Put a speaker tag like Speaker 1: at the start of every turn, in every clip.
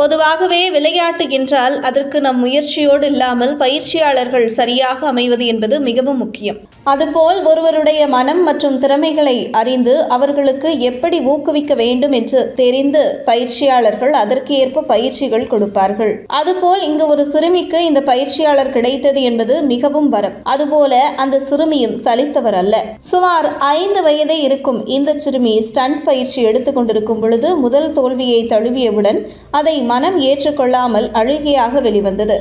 Speaker 1: பொதுவாகவே விளையாட்டு என்றால் அதற்கு நம் முயற்சியோடு இல்லாமல் பயிற்சியாளர்கள் சரியாக அமைவது என்பது மிகவும் முக்கியம். அதுபோல் ஒருவருடைய மனம் மற்றும் திறமைகளை அறிந்து அவர்களுக்கு எப்படி ஊக்குவிக்க வேண்டும் என்று தெரிந்து பயிற்சியாளர்கள் அதற்கு ஏற்ப பயிற்சிகள் கொடுப்பார்கள். அதுபோல் இங்கு ஒரு சிறுமிக்கு இந்த பயிற்சியாளர் கிடைத்தது என்பது மிகவும் வரம். அதுபோல அந்த சிறுமியும் சலித்தவர் அல்ல. சுமார் ஐந்து வயதே இருக்கும் இந்த சிறுமி ஸ்டண்ட் பயிற்சி எடுத்துக்கொண்டிருக்கும் பொழுது முதல் தோல்வியை தழுவியவுடன் அதை மனம் ஏற்றுக்கொள்ளாமல் அழுகையாக வெளிவந்தது.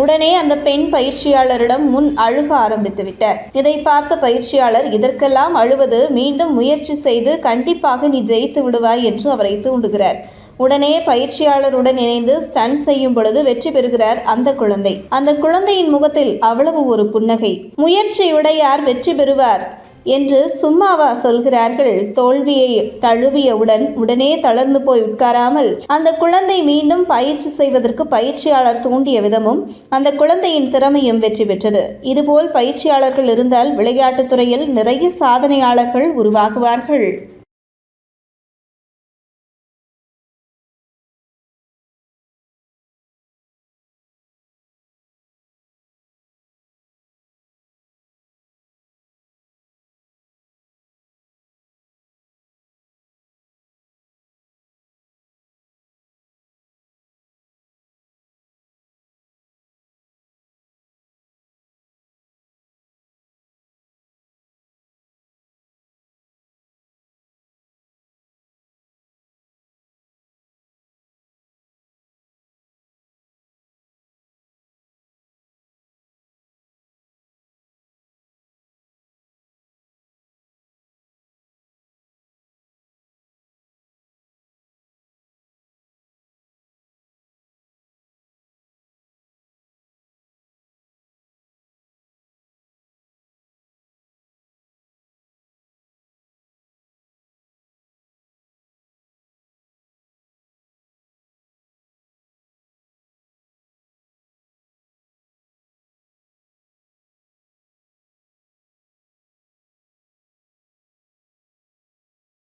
Speaker 1: உடனே அந்த பெண் பயிற்சியாளரிடம் முன் அழுக ஆரம்பித்து விட்டார் இதை பார்த்த பயிற்சியாளர் இதற்கெல்லாம் அழுவது மீண்டும் முயற்சி செய்து கண்டிப்பாக நீ ஜெயித்து விடுவாய் என்று அவரை தூண்டுகிறார். உடனே பயிற்சியாளருடன் இணைந்து ஸ்டன் செய்யும் பொழுது வெற்றி பெறுகிறார் அந்த குழந்தை. அந்த குழந்தையின் முகத்தில் அவ்வளவு ஒரு புன்னகை. முயற்சியுடையார் வெற்றி பெறுவார்? என்று சும்மாவா சொல்கிறார்கள். தோல்வியை தழுவியவுடன் உடனே தளர்ந்து போய் உட்காராமல் அந்த குழந்தை மீண்டும் பயிற்சி செய்வதற்கு பயிற்சியாளர் தூண்டிய விதமும் அந்த குழந்தையின் திறமையும் வெற்றி பெற்றது. இதுபோல் பயிற்சியாளர்கள் இருந்தால் விளையாட்டுத் துறையில் நிறைய சாதனையாளர்கள் உருவாகுவார்கள்.